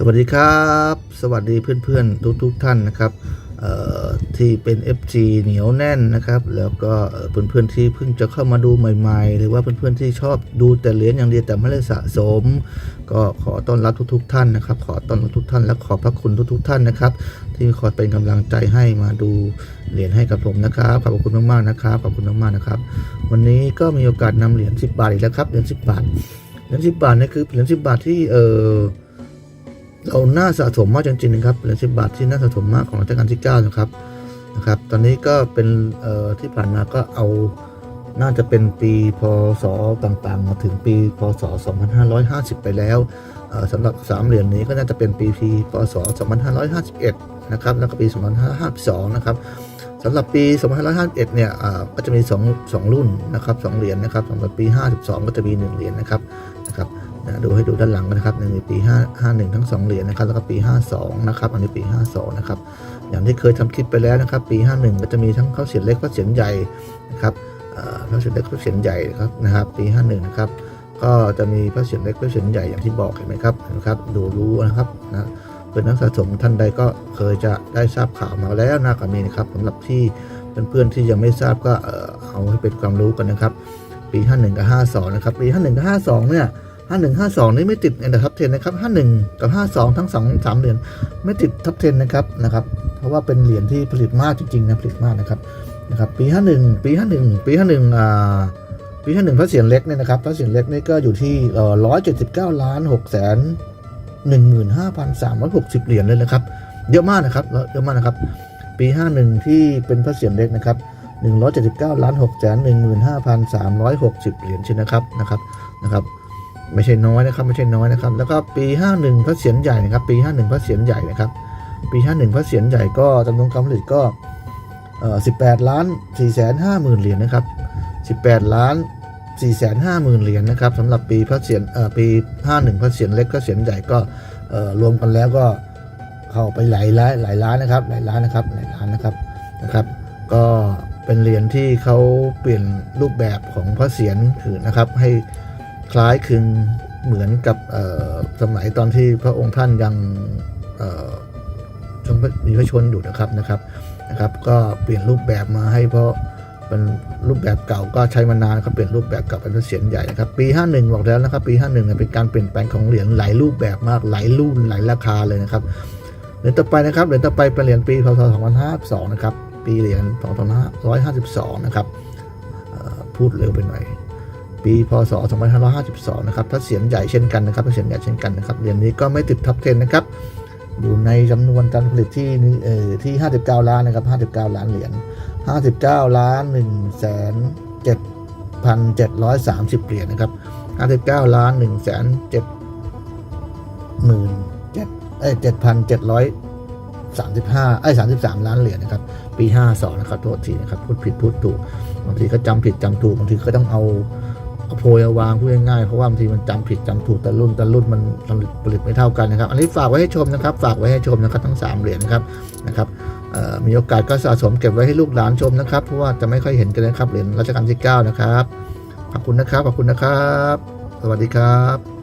สวัสดีครับ สวัสดีเพื่อนๆ ทุกทุกๆท่านนะครับที่เป็น FG เหนียวแน่นนะครับ แล้วก็เอ่อเพื่อนๆที่เพิ่งจะเข้ามาดูใหม่ ๆ หรือว่าเพื่อนๆที่ชอบดูแต่เหรียญอย่างเดียวแต่ไม่ได้สะสม ก็ขอต้อนรับทุก ๆ ท่านนะครับ ขอต้อนรับทุกท่านและขอบพระคุณทุก ๆ ท่านนะครับ ที่คอยเป็นกำลังใจให้มาดูเหรียญให้กับผมนะครับขอบคุณมากๆนะครับขอบคุณมากๆนะครับ วันนี้ก็มีโอกาสนำเหรียญ10 บาทอีกแล้วครับเหรียญ10 บาทเหรียญ10 บาทนี่คือเหรียญ10 บาทที่เออ เราหน่าสะสมมากจริงๆนะครับเหรียญสิบบาทที่น่าสะสมมากของรัชกาลที่9นะครับนะครับ ตอนนี้ก็เป็นที่ผ่านมาก็เอาน่าจะเป็นปีพศต่างๆ มาถึงปีพศ 2550 ไปแล้วสำหรับ3เหรียญนี้ก็น่าจะเป็นปีพีพศ 2551 นะครับแล้วก็ปี 2552 นะครับสำหรับปี 2551 เนี่ยอาก็จะมี 2 2 รุ่นนะครับ2เหรียญนะครับสำหรับปี 52 ก็จะมี 1 เหรียญนะครับนะครับ นะดูให้ดูด้านหลังกันนะครับในปี5 51 ทั้ง 2 เหรียญนะครับแล้วก็ปี 52 นะครับ อันนี้ปี 52 นะครับ อย่างที่เคยทำคลิปไปแล้วนะครับ ปี 51 ก็จะมีทั้งข้าวเสียนเล็กข้าวเสียนใหญ่นะครับเอ่อข้าวเสียนเล็กข้าวเสียนใหญ่ครับนะครับ ปี 51 นะครับก็จะมีข้าวเสียนเล็กข้าวเสียนใหญ่อย่างที่บอกเห็นไหมครับเห็นไหมครับ ดูรู้นะครับนะเป็นนักสะสมท่านใดก็เคยจะได้ทราบข่าวมาแล้วนะกับนี้นะครับสำหรับที่เพื่อนๆที่ยังไม่ทราบก็เอ่อเอาให้เป็นความรู้กันนะครับ ปี 51 กับ 52 นะครับ ปี 51 กับ 52 เนี่ย 51 52นี่ไม่ติดในท็อป10นะครับ51กับ52ทั้ง2 3เหรียญไม่ติดท็อป10นะครับนะครับ เพราะว่าเป็นเหรียญที่ผลิตมากจริงๆนะผลิตมากนะครับนะครับปี51ปี51ปี51อ่าปี51พระเศียรเล็กเนี่ยนะครับพระเศียรเล็กนี่ก็อยู่ที่เอ่อ179ล้าน6แสน15,360เหรียญเลยนะครับ เยอะมากนะครับเยอะมากนะครับ ปี51ที่เป็นพระเศียรเล็กนะครับ179ล้าน6แสน15,360เหรียญใช่นะครับนะครับนะครับ ไม่ใช่น้อยนะครับไม่ใช่น้อยนะครับ แล้วก็ปี 51พระเศียรใหญ่นะครับ ปี 51พระเศียรใหญ่นะครับ ปี 51พระเศียรใหญ่ก็จำนวนการผลิตก็18ล้าน4แสน5หมื่นเหรียญนะครับ18ล้าน4แสน5หมื่นเหรียญนะครับสำหรับปีพระเศียรเอ่อปี 51พระเศียรเล็กพระเศียรใหญ่ก็รวมกันแล้วก็เข้าไปหลายล้านหลายล้านนะครับหลายล้านนะครับหลายล้านนะครับนะครับ ก็เป็นเหรียญที่เขาเปลี่ยนรูปแบบของพระเศียรคือนะครับให้ คล้ายคลึงเหมือนกับสมัยตอนที่พระองค์ท่านยังเอ่อทรงพระมีพระชนอยู่นะครับนะครับนะครับ ก็เปลี่ยนรูปแบบมาให้เพราะเป็นรูปแบบเก่าก็ใช้มานานครับเปลี่ยนรูปแบบกลับเป็นเสียนใหญ่นะครับ ปี 51 บอกแล้วนะครับ ปี 51เนี่ยเป็นการเปลี่ยนแปลงของเหรียญหลายรูปแบบมากหลายรุ่นหลายราคาเลยนะครับเหรียญต่อไปนะครับเหรียญต่อไปเป็นเหรียญปีพศ2552นะครับปีเหรียญ2552นะครับเอ่อพูดเร็วไปหน่อย ปีพศ 2552 นะครับพระเศียรใหญ่เช่นกันนะครับพระเศียรใหญ่เช่นกันนะครับเหรียญนี้ก็ไม่ติดท็อป 10 นะครับ อยู่ในจำนวนการผลิตที่เอ่อที่ 59 ล้านนะครับ 59 ล้านเหรียญ 59 ล้าน1แสน7,730 เหรียญนะครับ 59 ล้าน1แสน7หมื่น7เอ้ย7,735เอ้33 ล้านเหรียญนะครับ ปี 52 นะครับ โทษทีนะครับ พูดผิดพูดถูก บางทีก็จำผิดจำถูก บางทีก็ต้องเอา เอาโพยาวางพูดง่ายๆเพราะว่าบางทีมันจำผิดจำถูกแต่รุ่นแต่รุ่นมันผลิตผลิตไม่เท่ากันนะครับ อันนี้ฝากไว้ให้ชมนะครับ ฝากไว้ให้ชมนะครับทั้งสามเหรียญนะครับนะครับมีโอกาสก็สะสมเก็บไว้ให้ลูกหลานชมนะครับเพราะว่าจะไม่ค่อยเห็นกันนะครับเหรียญรัชกาลที่ 9 นะครับขอบคุณนะครับขอบคุณนะครับ สวัสดีครับ